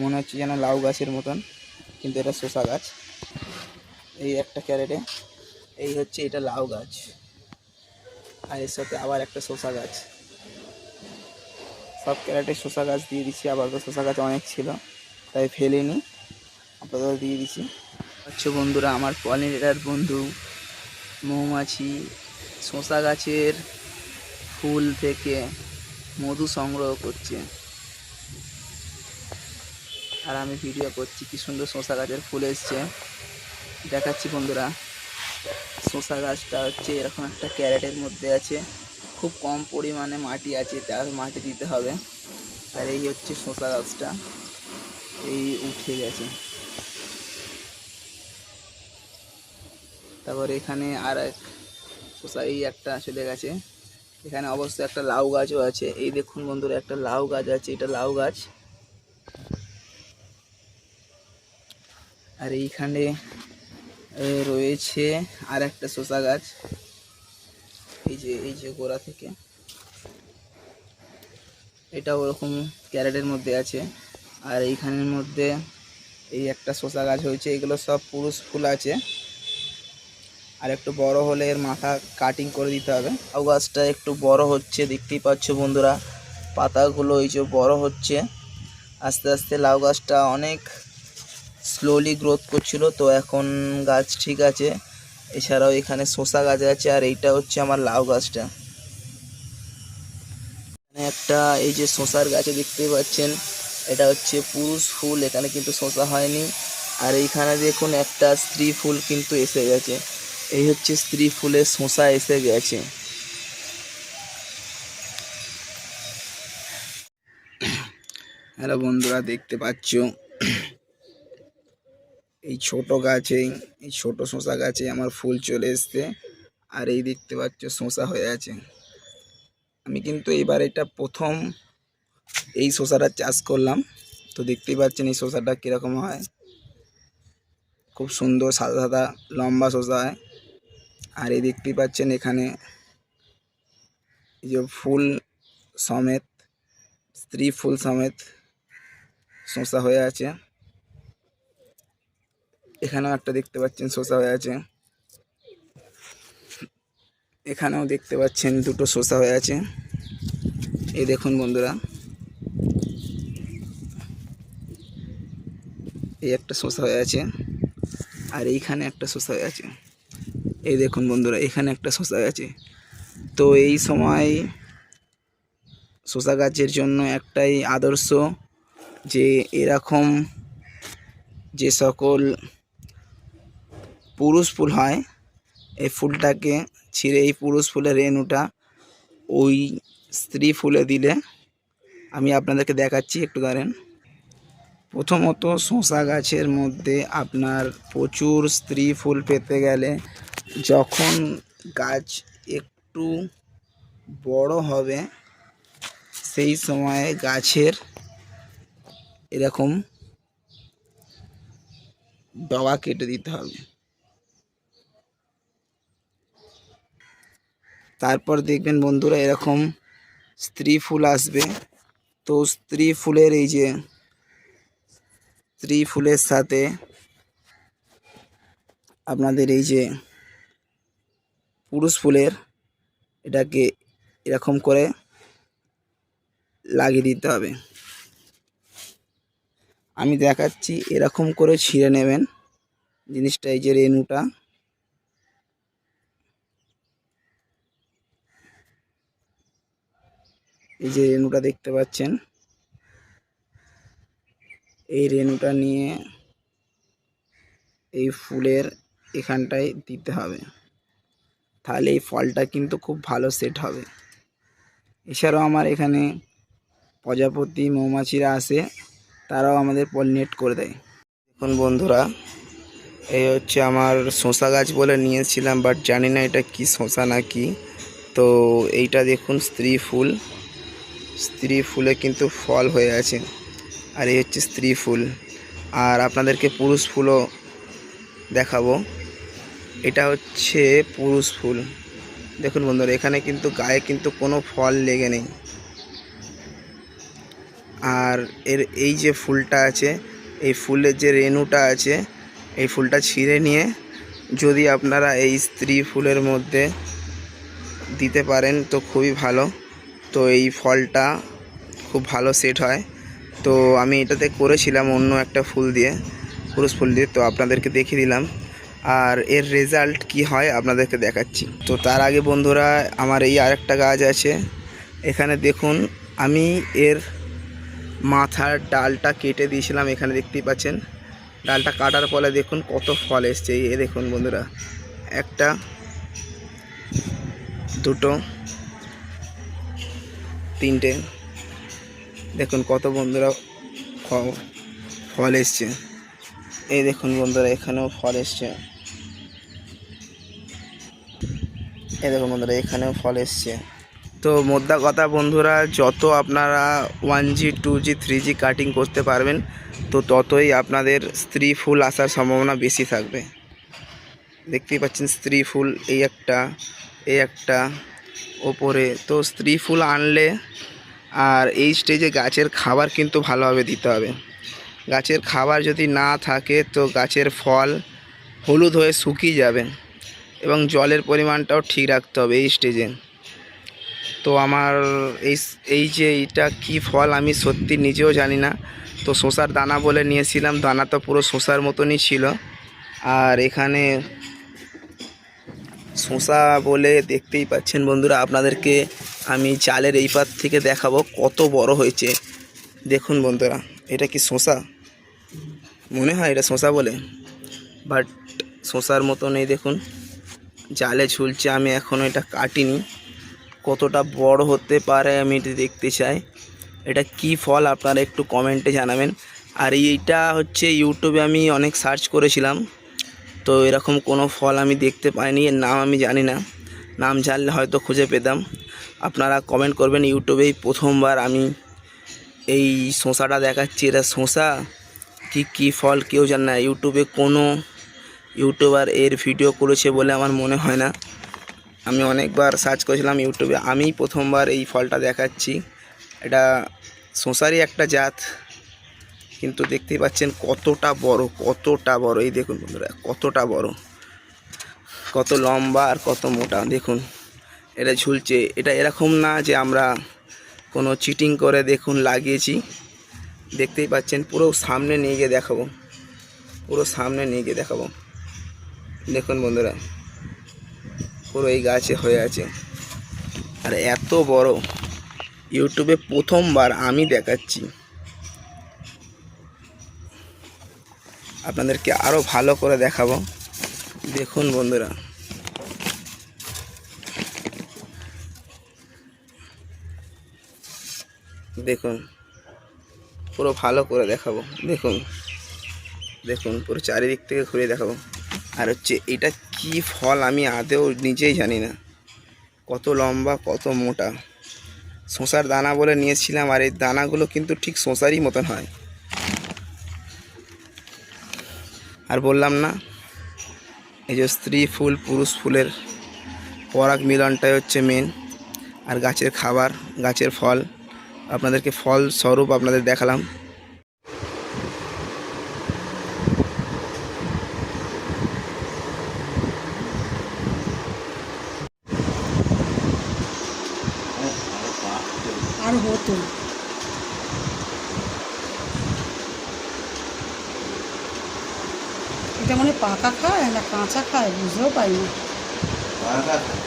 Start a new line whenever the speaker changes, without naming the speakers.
মনে হচ্ছে যেন লাউ গাছের মতন, কিন্তু এটা শসা গাছ। এই একটা ক্যারেটে, এই হচ্ছে এটা লাউ গাছ। আর এর সাথে আবার একটা শসা গাছ। সব ক্যারেটে শসা গাছ দিয়ে দিচ্ছি আবার তো শসা গাছ অনেক ছিল, তাই ফেলিনি। আপাতত দিয়ে দিচ্ছি। হচ্ছে বন্ধুরা, আমার পলিনেটার বন্ধু মৌমাছি শসা গাছের ফুল থেকে মধু সংগ্রহ করছে। আর আমি ভিডিও করছি, কি সুন্দর শশা গাছের ফুল এসছে। দেখাচ্ছি বন্ধুরা শশা গাছটা হচ্ছে এরকম একটা ক্যারেটের মধ্যে আছে। খুব কম পরিমাণে মাটি আছে, তার মাটি দিতে হবে। আর এই হচ্ছে শশা গাছটা, এই উঠে গেছে। তারপর এখানে আর এক শসা, এই একটা চলে গেছে। এখানে অবশ্যই একটা লাউ গাছও আছে। এই দেখুন বন্ধুরা, একটা লাউ গাছ আছে, এটা লাউ গাছ। আর এইখানে রয়েছে আর একটা শসা গাছ। এই যে এই যে গোড়া থেকে। এটা ওরকম ক্যারেটের মধ্যে আছে। আর এইখানের মধ্যে এই একটা শসা গাছ হয়েছে। এগুলো সব পুরুষ ফুল আছে। আর একটু বড় হলে এর মাথা কাটিং করে দিতে হবে। লাউ গাছটা একটু বড় হচ্ছে, দেখতেই পাচ্ছ বন্ধুরা। পাতাগুলো এই যে বড় হচ্ছে। আস্তে আস্তে লাউ গাছটা অনেক স্লোলি গ্রোথ করছিল, তো এখন গাছ ঠিক আছে। এছাড়াও এখানে শসা গাছ আছে, আর এইটা হচ্ছে আমার লাউ গাছটা। একটা এই যে শসার গাছে দেখতে পাচ্ছেন, এটা হচ্ছে পুরুষ ফুল, এখানে কিন্তু শসা হয়নি। আর এইখানে দেখুন একটা স্ত্রী ফুল কিন্তু এসে গেছে। এই হচ্ছে স্ত্রী ফুলের শসা এসে গেছে। হ্যালো বন্ধুরা, দেখতে পাচ্ছ? এই ছোট গাছে, এই ছোট শসা গাছে আমার ফুল চলে এসছে। আর এই দেখতে পাচ্ছ শসা হয়ে আছে। আমি কিন্তু এবার এটা প্রথম এই শসাটা চাষ করলাম। তো দেখতেই পাচ্ছেন এই শসাটা কীরকম হয়। খুব সুন্দর সাদা সাদা লম্বা শসা হয়। আর এই দেখতেই পাচ্ছেন এখানে এই যে ফুল সমেত, স্ত্রী ফুল সমেত শসা হয়ে আছে। এখানেও একটা দেখতে পাচ্ছেন শসা হয়ে আছে। এখানেও দেখতে পাচ্ছেন দুটো শসা হয়ে আছে। এই দেখুন বন্ধুরা। এই একটা শসা হয়ে আছে আর এইখানে একটা শসা হয়ে আছে। এই দেখুন বন্ধুরা, এখানে একটা শসা আছে। তো এই সময় শসা গাছের জন্য একটাই আদর্শ যে এরকম যে সকল পুরুষ ফুল হয়, এই ফুলটাকে ছিঁড়ে, এই পুরুষ ফুলের রেণুটা ওই স্ত্রী ফুলে দিলে আমি আপনাদেরকে দেখাচ্ছি একটু দাঁড়েন। প্রথমত শসা গাছের মধ্যে আপনার প্রচুর স্ত্রী ফুল পেতে গেলে যখন গাছ একটু বড় হবে, সেই সময়ে গাছের এরকম ডগা কেটে দিতে হবে। তারপর দেখবেন বন্ধুরা এরকম স্ত্রী ফুল আসবে। তো স্ত্রী ফুলের এই যে স্ত্রী ফুলের সাথে আপনাদের এই যে পুরুষ ফুলের এটাকে এরকম করে লাগিয়ে দিতে হবে। আমি দেখাচ্ছি এরকম করে ছিঁড়ে নেবেন। জিনিসটা এই যে রেণুটা। এই যে রেণুটা দেখতে পাচ্ছেন, এই রেণুটা নিয়ে এই ফুলের এখানটায় দিতে হবে। তাহলে এই ফলটা কিন্তু খুব ভালো সেট হবে। এছাড়াও আমার এখানে প্রজাপতি মৌমাছিরা আসে তারাও আমাদের পলিনেট করে দেয়। এখন বন্ধুরা, এই হচ্ছে আমার শসা গাছ বলে নিয়েছিলাম বাট জানি না এটা কি শসা না কি তো এইটা দেখুন স্ত্রী ফুল। স্ত্রী ফুলে কিন্তু ফল হয়ে আছে। আর এই হচ্ছে স্ত্রী ফুল। আর আপনাদেরকে পুরুষ ফুলও দেখাবো। এটা হচ্ছে পুরুষ ফুল। দেখুন বন্ধুরা, এখানে কিন্তু গায়ে কিন্তু কোনো ফল লেগে নেই। আর এর এই যে ফুলটা আছে, এই ফুলের যে রেণুটা আছে, এই ফুলটা ছিঁড়ে নিয়ে যদি আপনারা এই স্ত্রী ফুলের মধ্যে দিতে পারেন, তো খুবই ভালো। তো এই ফলটা খুব ভালো সেট হয়। তো আমি এটাতে করেছিলাম অন্য একটা ফুল দিয়ে পুরুষ ফুল দিয়ে, তো আপনাদেরকে দেখিয়ে দিলাম। আর এর রেজাল্ট কি হয় আপনাদেরকে দেখাচ্ছি। তো তার আগে বন্ধুরা, আমার এই আরেকটা গাছ আছে। এখানে দেখুন, আমি এর মাথার ডালটা কেটে দিয়েছিলাম, এখানে দেখতেই পাচ্ছেন। ডালটা কাটার ফলে দেখুন কত ফল এসছে। এ দেখুন বন্ধুরা, একটা, দুটো তিনটে। দেখুন কত বন্ধুরা ফল এসছে। এই দেখুন বন্ধুরা, এখানেও ফল এসছে। এই দেখুন বন্ধুরা, এখানেও ফল এসছে। তো মোদ্দা কথা বন্ধুরা, যত আপনারা one G two G three G cutting করতে পারবেন, তো ততই আপনাদের স্ত্রী ফুল আসার সম্ভাবনা বেশি থাকবে। দেখতেই পাচ্ছেন স্ত্রী ফুল, এই একটা এই একটা। ওপরে। তো স্ত্রী ফুল আনলে আর এই স্টেজে গাছের খাবার কিন্তু ভালোভাবে দিতে হবে। গাছের খাবার যদি না থাকে তো গাছের ফল হলুদ হয়ে শুকিয়ে যাবে এবং জলের পরিমাণটাও ঠিক রাখতে হবে এই স্টেজে তো আমার এই এই যে এইটা কি ফল আমি সত্যি নিজেও জানি না। তো শসার দানা বলে নিয়েছিলাম, দানা তো পুরো শসার মতনই ছিল। আর এখানে শসা বলে দেখতেই পাচ্ছেন বন্ধুরা, আপনাদেরকে আমি চালের এই পার থেকে দেখাবো কত বড় হয়েছে। দেখুন বন্ধুরা, এটা কি শসা? মনে হয় এটা শসা বলে বাট শসার মতো নেই, দেখুন। জালে ঝুলছে, আমি এখনও এটা কাটিনি। কতটা বড় হতে পারে আমি এটা দেখতে চাই। এটা কি ফল আপনারা একটু কমেন্টে জানাবেন। আর এইটা হচ্ছে ইউটিউবে আমি অনেক সার্চ করেছিলাম। তো এরকম কোনো ফল আমি দেখতে পাইনি, এর নাম আমি জানি না। নাম জানলে হয়তো খুঁজে পেতাম। আপনারা কমেন্ট করবেন ইউটিউবেই প্রথমবার আমি এই শসাটা দেখাচ্ছি। এটা শসা? কি কি ফল কেউ জানে না। ইউটিউবে কোনো ইউটিউবার এর ভিডিও করেছে বলে আমার মনে হয় না। আমি অনেকবার সার্চ করেছিলাম ইউটিউবে আমিই প্রথমবার এই ফলটা দেখাচ্ছি। এটা শসারই একটা জাত। কিন্তু দেখতেই পাচ্ছেন কতটা বড় কতটা বড়। এই দেখুন বন্ধুরা, কতটা বড়। কত লম্বা আর কত মোটা, দেখুন। এটা ঝুলছে। এটা এরকম না যে আমরা কোনো চিটিং করে দেখুন লাগিয়েছি। দেখতেই পাচ্ছেন, পুরো সামনে নিয়ে গিয়ে দেখাবো। পুরো সামনে নিয়ে গিয়ে দেখাবো। দেখুন বন্ধুরা, পুরো এই গাছে হয়ে আছে। আর এত বড়। ইউটিউবে প্রথমবার আমি দেখাচ্ছি। আপনাদেরকে আরও ভালো করে দেখাবো। দেখুন বন্ধুরা। দেখুন, পুরো ভালো করে দেখাবো। দেখুন দেখুন, পুরো চারিদিক থেকে ঘুরে দেখাবো। আর হচ্ছে এটা কি ফল আমি আদেও নিজেই জানি না। কত লম্বা, কত মোটা। শসার দানা বলে নিয়েছিলাম, আর এই দানাগুলো কিন্তু ঠিক শসারই মতন হয়। আর বললাম না, এই যে স্ত্রী ফুল, পুরুষ ফুলের পরাগ মিলনটাই হচ্ছে মেন আর গাছের খাবার, গাছের ফল, আপনাদেরকে ফল স্বরূপ আপনাদের দেখালাম।
আর হতো পাকা খায় না কাঁচা খায় বুঝতেও পারি না